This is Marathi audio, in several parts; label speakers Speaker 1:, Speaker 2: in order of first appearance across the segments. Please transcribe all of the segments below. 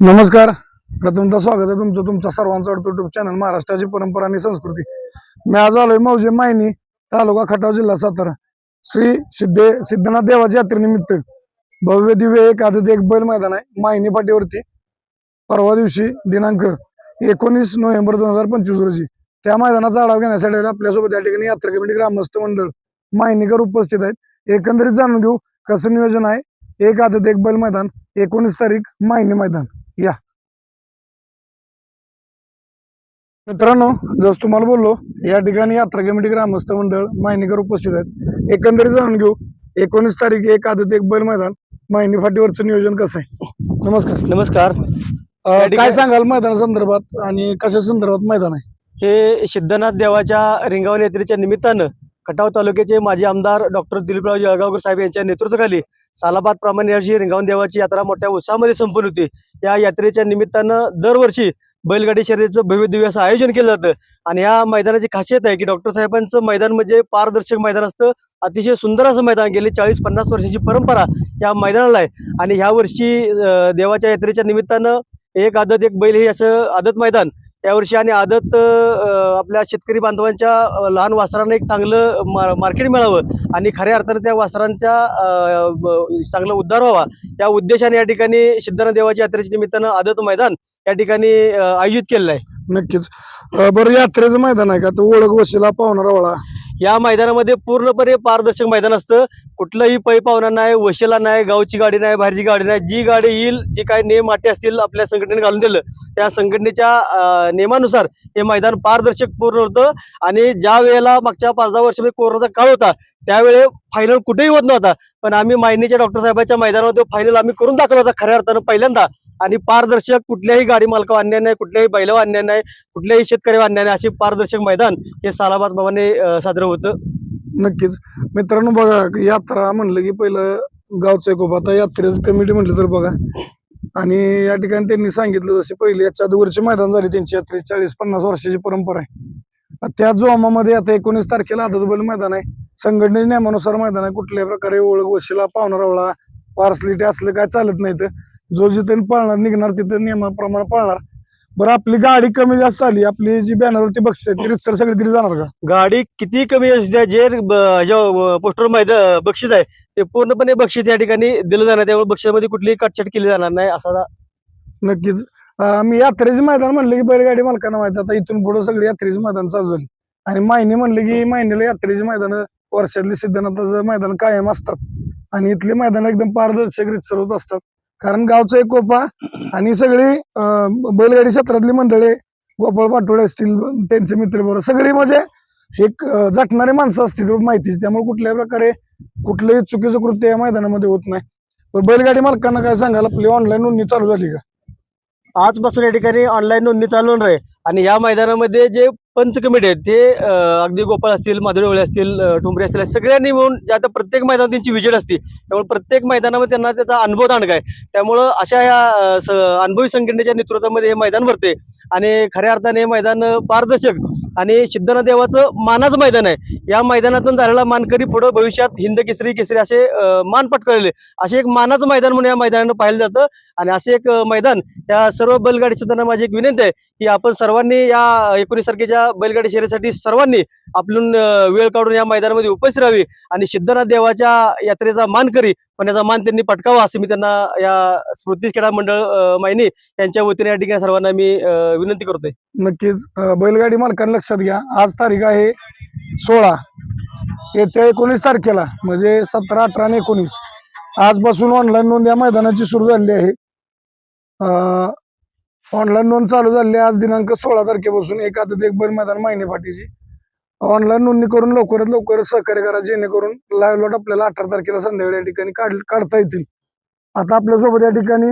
Speaker 1: नमस्कार. प्रथमतः स्वागत आहे तुमचं तुमच्या सर्वांचं आवडतं युट्यूब चॅनल महाराष्ट्राची परंपरा आणि संस्कृती. मी आज आलोय मौजे मायनी तालुका खटाव जिल्हा सातारा. श्री सिद्धे सिद्धनाथ देवाच्या यात्रेनिमित्त भव्य दिव्य एक आदत एक बैल मैदान आहे. मायनी पाटीवरती परवा दिवशी दिनांक एकोणीस नोव्हेंबर दोन हजार पंचवीस रोजी त्या मैदानाचा आढावा घेण्यासाठी आपल्यासोबत या ठिकाणी यात्रा कमिटी ग्रामस्थ मंडळ मायनीकर उपस्थित आहेत. एकंदरीत जाणून घेऊ कसं नियोजन आहे. एक आदत एक बैल मैदान एकोणीस तारीख मायनी मैदान. या. मित्रांनो जस तुम्हाला बोललो या ठिकाणी यात्रा कमिटी ग्रामस्थ मंडळ मायनीकर उपस्थित आहेत. एकंदरीत जाणून घेऊ एकोणीस तारीख एक आदत एक बैल मैदान मायनी फाटीवरचं नियोजन कसं आहे? नमस्कार.
Speaker 2: नमस्कार.
Speaker 1: काय सांगाल मैदाना संदर्भात आणि कशा संदर्भात मैदान आहे?
Speaker 2: हे सिद्धनाथ देवाच्या रिंगावन यात्रेच्या निमित्तानं खटाव तालुक्याचे माजी आमदार डॉक्टर दिलीपराव जळगावकर साहेब यांच्या नेतृत्वाखाली सालाबाद प्रमाणे यावर्षी रिंगावन देवाची यात्रा मोठ्या उत्साहामध्ये संपन्न होती. या यात्रेच्या निमित्तानं दरवर्षी बैलगाडी शर्यतीचं भव्य दिव्य असं आयोजन केलं जातं. आणि या मैदानाची खासियत आहे की डॉक्टर साहेबांचं मैदान म्हणजे पारदर्शक मैदान असतं. अतिशय सुंदर असं मैदान गेली चाळीस पन्नास वर्षाची परंपरा या मैदानाला आहे. आणि ह्या वर्षी देवाच्या यात्रेच्या निमित्तानं एक आदत एक बैल हे असं आदत मैदान यावर्षी आणि आदत आपल्या शेतकरी बांधवांच्या लहान वासरांना एक चांगलं मा- मार्केट मिळावं आणि खऱ्या अर्थाने त्या वासरांच्या चांगलं चांगला उद्धार व्हावा. या उद्देशाने या ठिकाणी सिद्धनाथ देवाच्या यात्रेच्या निमित्तानं आदत मैदान या ठिकाणी आयोजित केलेलं आहे.
Speaker 1: नक्कीच. बरं यात्रेचं मैदान आहे का? तो ओळख वशिला पाहुणारा वळा.
Speaker 2: या मैदानामध्ये पूर्णपणे पारदर्शक मैदान असतं. कुठलंही पै पाहुणा नाही वशिला नाही गावची गाडी नाही बाहेरची गाडी नाही. जी गाडी येईल जे काही नियम आटे असतील आपल्या संघटनेने घालून दिलं. त्या संघटनेच्या नियमानुसार हे मैदान पारदर्शक पूर्ण होतं. आणि ज्या वेळेला मागच्या पाच दहा वर्षामध्ये कोरोनाचा काळ होता त्यावेळे फायनल कुठेही होत नव्हता. पण आम्ही मायनीच्या डॉक्टर साहेबांच्या मैदानावर फायनल आम्ही करून दाखवला होता खऱ्या अर्थानं पहिल्यांदा. आणि पारदर्शक कुठल्याही गाडी मालकावर अन्याय नाही कुठल्याही बैलावर अन्याय नाही कुठल्याही शेतकऱ्यावर अन्याय नाही असे पारदर्शक मैदान हे सालाबाद बाबाने साजरं होतं.
Speaker 1: नक्कीच. मित्रांनो बघा यात्रा म्हणलं की पहिलं गावचं एक आता यात्रेचं कमिटी म्हटलं तर बघा. आणि या ठिकाणी त्यांनी सांगितलं जसे पहिले याच्या अगोदरचे मैदान झाले त्यांची यात्रे चाळीस पन्नास वर्षाची परंपरा आहे. त्या जोमामध्ये आता एकोणीस तारखेला आदतबल मैदान आहे. संघटनेच्या नियमानुसार मैदान आहे. कुठल्याही प्रकारे ओळख वशिला पाहुणा रावळा पार्सलिटी असलं काय चालत नाही तर जो जिथे पळणार निघणार तिथे नियमाप्रमाणे पळणार. बरं आपली गाडी कमी जास्त झाली आपली जी बॅनरवरती बक्षीस आहे ती रितसर सगळी दिली जाणार का?
Speaker 2: गाडी किती कमी असू द्या जे पोस्टर मैदान बक्षीस आहे ते पूर्णपणे बक्षीस या ठिकाणी दिलं जाणार. त्यामुळे बक्षिसामध्ये कुठलीही कटछट केली जाणार नाही असा
Speaker 1: नक्कीच. मी यात्रेचे मैदान म्हणलं की बैलगाडी मालकांना माहिती. आता इथून पुढे सगळी यात्रेची मैदान चालू झाली. आणि मायने म्हणले की महिन्याला यात्रेची मैदान वर्षातली सिद्धनाथाचं मैदान कायम असतात. आणि इथले मैदान एकदम पारदर्शक रितसर होत असतात. कारण गावचा एक गोपा आणि सगळी बैलगाडी क्षेत्रातली मंडळे गोपाळ पाटोळे असतील त्यांचे मित्र बरोबर सगळी म्हणजे एक अं, झटणारे माणसं असतील माहितीच. त्यामुळे कुठल्याही प्रकारे कुठलंही चुकीचं कृत्य या मैदानामध्ये होत नाही. पण बैलगाडी मालकांना काय सांगाल आपली ऑनलाईन नोंदणी चालू झाली का?
Speaker 2: आजपासून या ठिकाणी ऑनलाईन नोंदणी चालू होणार आहे. आणि या मैदानामध्ये जे पंच कमिटी आहेत ते अगदी गोपाळ असतील माधुरीवळे असतील ठुंबरे असतील सगळ्यांनी मिळून जे आता प्रत्येक मैदानात त्यांची विजय असते. त्यामुळे प्रत्येक मैदानामध्ये त्यांना त्याचा अनुभव दांडगा आहे. त्यामुळं अशा या स- अनुभवी संघटनेच्या नेतृत्वामध्ये हे मैदान भरते. आणि खऱ्या अर्थाने हे मैदान पारदर्शक आणि सिद्धना देवाचं मानाचं मैदान आहे. या मैदानातून झालेला मानकरी पुढं भविष्यात हिंद केसरी केसरी असे मान पटकळले असे एक मानाचं मैदान म्हणून या मैदानानं पाहिलं जातं. आणि असे एक मैदान या सर्व बैलगाडी क्षेत्रांना माझी एक विनंती आहे की आपण सर्व सर्वांनी या एकोणीस तारखेच्या बैलगाडी शर्यतीसाठी सर्वांनी आपलून वेळ काढून या मैदानामध्ये उपस्थित राहावी आणि सिद्धनाथ देवाच्या यात्रेचा मान करी पण याचा मान त्यांनी पटकावा असं मी त्यांना या स्मृती क्रीडा मंडळ अं, मायनी यांच्या वतीने या ठिकाणी सर्वांना मी विनंती करतोय.
Speaker 1: नक्कीच बैलगाडी मालकांना लक्षात घ्या. आज तारीख आहे सोळा. येत्या एकोणीस तारखेला म्हणजे सतरा अठरा आणि एकोणीस. आजपासून ऑनलाईन नोंद या मैदानाची सुरू झालेली आहे. ऑनलाईन नोंद चालू झाली. आज दिनांक सोळा तारखेपासून एक आता एक बैल मैदान महिने पाठीची ऑनलाईन नोंदणी करून लवकरात लवकर सहकार्य करा जेणेकरून लाईव्ह लॉट आपल्याला अठरा तारखेला संध्याकाळी या ठिकाणी काढ काढता येतील. आता आपल्यासोबत या ठिकाणी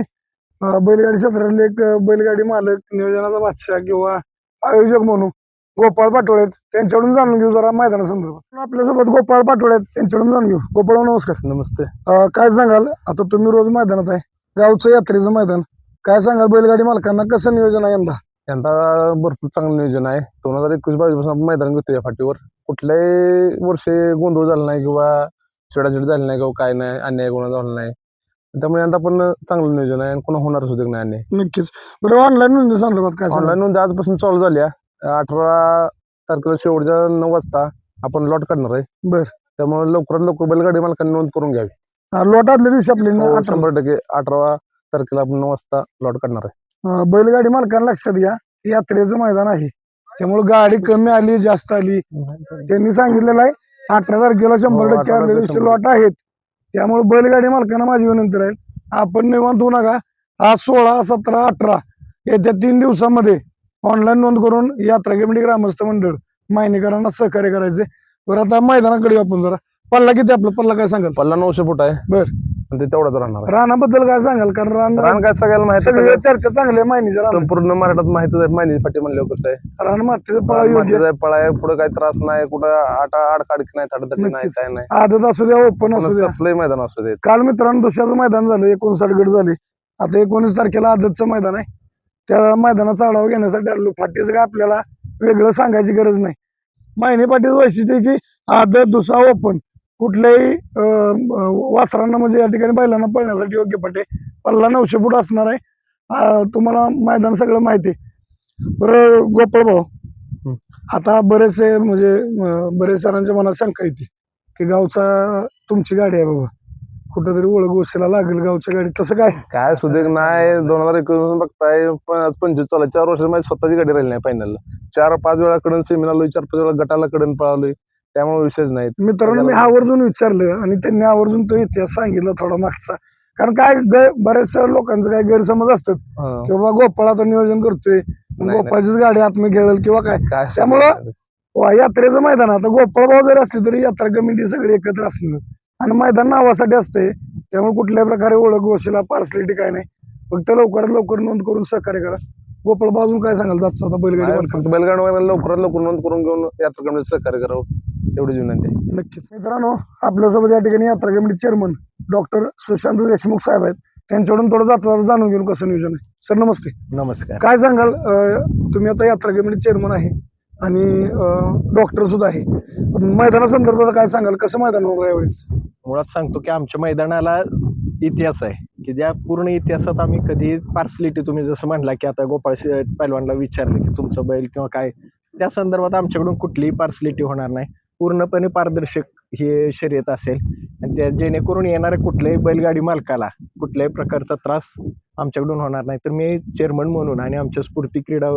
Speaker 1: बैलगाडी क्षेत्रातले एक बैलगाडी मालक नियोजनाचा बादशाह किंवा आयोजक म्हणून गोपाळ पाटोळे आहेत. त्यांच्याकडून जाणून घेऊ जरा मैदानासंदर्भात. आपल्यासोबत गोपाळ पाटोळे आहेत. त्यांच्याकडून जाणून घेऊ. गोपाळ नमस्कार.
Speaker 3: नमस्ते.
Speaker 1: काय सांगाल? आता तुम्ही रोज मैदानात आहे. गावचं यात्रेचं मैदान. काय सांगाल बैलगाडी मालकांना? कसं नियोजन आहे यंदा?
Speaker 3: यंदा भरपूर चांगलं नियोजन आहे. दोन हजार एकवीस बावीसपासून आपण मैदान घेतो या फाटीवर. कुठल्याही वर्षी गोंधळ झाला नाही किंवा चिडाचिड झाली नाही किंवा काय नाही अन्याय कोणा झाला नाही. त्यामुळे यंदा पण चांगलं नियोजन आहे आणि कोणा होणार सुद्धा नाही आणि
Speaker 1: नक्कीच. बरं ऑनलाईन नोंदणी संदर्भात काय?
Speaker 3: ऑनलाईन नोंदी आजपासून चालू झाल्या. अठरा तारखेला शेवटच्या नऊ वाजता आपण लॉट करणार आहे.
Speaker 1: बर.
Speaker 3: त्यामुळे लवकरात लवकर बैलगाडी मालकांनी नोंद करून घ्यावी.
Speaker 1: लोट आदल्या दिवशी आपली
Speaker 3: हो, शंभर टक्के अठरा तारखेला आपण नऊ वाजता लॉट करणार आहे.
Speaker 1: बैलगाडी मालकांना लक्षात घ्या यात्रेचं मैदान आहे. त्यामुळे गाडी कमी आली जास्त आली. त्यांनी सांगितलेलं आहे अठरा तारखेला शंभर टक्के
Speaker 3: 18
Speaker 1: आदल्या दिवशी
Speaker 3: शंभर.
Speaker 1: लॉट आहेत. त्यामुळे बैलगाडी मालकांना माझी विनंती राहील आपण निवांत होऊ नका. आज सोळा सतरा अठरा येत्या तीन दिवसामध्ये ऑनलाईन नोंद करून यात्रा कमिटी ग्रामस्थ मंडळ मायनीकरांना सहकार्य करायचे बरं आता मैदानाकडे आपण जरा. पल्ला किती आपला? पल्ला काय सांगाल?
Speaker 3: पल्ला नऊशे फूट आहे.
Speaker 1: बर.
Speaker 3: आणि ते तेवढाच राहणार.
Speaker 1: रानाबद्दल काय सांगाल? कारण रान
Speaker 3: रान काय सगळ्याला माहिती आहे,
Speaker 1: सगळे
Speaker 3: सगळ्या-
Speaker 1: चर्चा चांगली आहे मायनीच्या रानाची.
Speaker 3: संपूर्ण मराठात माहितीच आहे माहिती पाठी म्हणल्यावर कसं आहे.
Speaker 1: रान मातीचं पळा योग्य.
Speaker 3: मातीचं आहे, पळा पुढे काही त्रास नाही कुठं आटा आडकाडकी नाही नाही
Speaker 1: नक्कीच.
Speaker 3: काय नाही.
Speaker 1: आदत असू द्या ओपन असू द्या.
Speaker 3: कसलंही मैदान असू दे
Speaker 1: काल मित्रांनो दुसऱ्याचं मैदान झालं एकोणसाठ गट झाले. आता एकोणीस तारखेला आदतचं मैदान आहे. त्या मैदानाचा आढावा घेण्यासाठी आलो फाटीचं काय आपल्याला वेगळं सांगायची गरज नाही. मायने पाटीचं वैशिष्ट्य आहे की आदत दुसरा ओपन. कुठल्याही वासरांना म्हणजे या ठिकाणी बैलांना पळण्यासाठी योग्य पटे. पल्ला नऊशे फूट असणार आहे. तुम्हाला मैदान सगळं माहिती आहे. बरं गोपाळ भाऊ आता बरेचसे म्हणजे बरेच जणांच्या मनात शंका येते की गावचा तुमची गाडी आहे बाबा. कुठंतरी ओळख गोष्टीला लागेल गावच्या गाडी. तसं काय?
Speaker 3: काय सुदेग नाही दोन हजार एकोणीस बघताय पंचवीस चालू चार वर्ष माझी स्वतःची गाडी राहिली नाही फायनलला चार पाच वेळा कडन सेमीला आलोय चार पाच वेळा गटाला कडन पळालोय. त्यामुळे विषयच नाही.
Speaker 1: मित्रांनो मी आवर्जून विचारलं आणि त्यांनी आवर्जून तो इतिहास सांगितला थोडा मागचा. कारण काय ग- बऱ्याचशा लोकांचं काय गैरसमज असतात.
Speaker 3: हा.
Speaker 1: की बाबा गोपाळ आता नियोजन करतोय
Speaker 3: नाही.
Speaker 1: गोपाळचीच गाडी आतमध्ये खेळेल किंवा काय.
Speaker 3: काय
Speaker 1: त्यामुळं- वा, यात्रेचं मैदान आता गोपाळ भाऊ जरी असले तरी यात्रा कमिटी सगळी एकत्र असणार. आणि मैदान नावासाठी असते त्यामुळे कुठल्याही प्रकारे ओळख गोशीला पार्सलिटी काय नाही. फक्त लवकरात लवकर नोंद करून सहकार्य करा. गोपाळ अजून काय सांगाल? जास्त आता बैलगाडी
Speaker 3: नाही? फक्त बैलगाडी लवकरात लवकर नोंद करून घेऊन यात्रा कमिटी सहकार्य करावं. एवढीच विनंती आहे
Speaker 1: नक्कीच. मित्रांनो आपल्यासोबत या ठिकाणी यात्रा committee chairman doctor Sushant Deshmukh saheb आहेत. त्यांच्याकडून थोडं जाता जाणून घेऊन कसं नियोजन आहे. सर नमस्ते.
Speaker 2: नमस्कार.
Speaker 1: काय सांगाल अं, तुम्ही आता यात्रा कमिटी चेअरमन आहे आणि डॉक्टर सुद्धा आहे. पण मैदानासंदर्भात काय सांगाल कसं मैदान होणार यावेळेस?
Speaker 4: मुळात सांगतो की आमच्या मैदानाला इतिहास आहे. की ज्या पूर्ण इतिहासात आम्ही कधी पार्सलिटी तुम्ही जसं म्हणला की आता गोपाळ शे- पैलवानला विचारलं की तुमचं बैल किंवा काय त्या संदर्भात आमच्याकडून कुठलीही पार्सलिटी होणार नाही. पूर्णपणे पारदर्शक हे शर्यत असेल. आणि त्या जेणेकरून येणाऱ्या कुठल्याही बैलगाडी मालकाला कुठल्याही प्रकारचा त्रास आमच्याकडून होणार नाही. तर मी चेअरमन म्हणून आणि आमच्या स्फूर्ती क्रीडा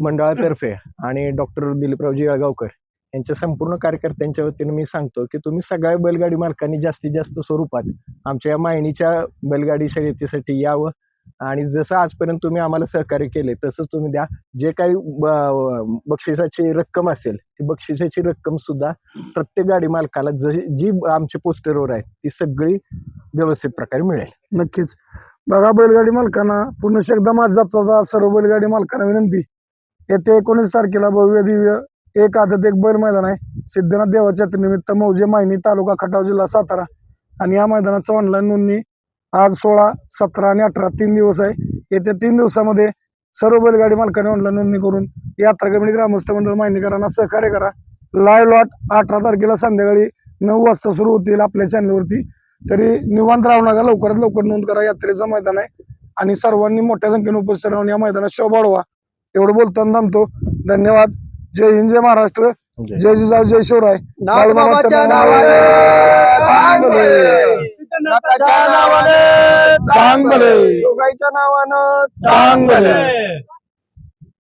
Speaker 4: मंडळातर्फे आणि डॉक्टर दिलीपरावजी येळगावकर यांच्या संपूर्ण कार्यकर्त्यांच्या वतीने मी सांगतो की तुम्ही सगळ्या बैलगाडी मालकांनी जास्तीत जास्त स्वरूपात आमच्या या मायनीच्या बैलगाडी शर्यतीसाठी यावं. आणि जसं आजपर्यंत तुम्ही आम्हाला सहकार्य केले तसंच तुम्ही द्या. जे काही ब- बक्षिसाची रक्कम असेल ती बक्षिसाची रक्कम सुद्धा प्रत्येक गाडी मालकाला जशी जी आमच्या पोस्टरवर आहे ती सगळी व्यवस्थित प्रकारे मिळेल.
Speaker 1: नक्कीच. बघा बैलगाडी मालकांना पुन्हा एकदा माझा सर्व बैलगाडी मालकांना विनंती. येत्या एकोणीस तारखेला भव्य दिव्य एक आदत एक बैल मैदान आहे. सिद्धनाथ देवाच्या निमित्त मौजे मायनी तालुका खटाव जिल्हा सातारा. आणि या मैदानाचं ऑनलाईन नोंदणी आज सोळा सतरा आणि अठरा तीन दिवस आहे. येत्या तीन दिवसामध्ये सर्व बैलगाडी मालकांनी ऑनलाईन नोंदणी करून यात्रा कमिटी ग्रामस्थ मंडळ मायनीकरांना सहकार्य करा. लाईव्ह लॉट अठरा तारखेला संध्याकाळी नऊ वाजता सुरू होतील आपल्या चॅनलवरती तरी निवांत राहू नका लवकरात लवकर नोंद करा. यात्रेचं मैदान आहे. आणि सर्वांनी मोठ्या संख्येने उपस्थित राहून या मैदानात शोभा वाढवा. एवढं बोलताना थांबतो. धन्यवाद. जय हिंद जय महाराष्ट्र. जय जिजाऊ जय शिवराय.
Speaker 2: नावाने.
Speaker 1: चांगले.
Speaker 2: योगाईच्या नावानं.
Speaker 1: चांगले.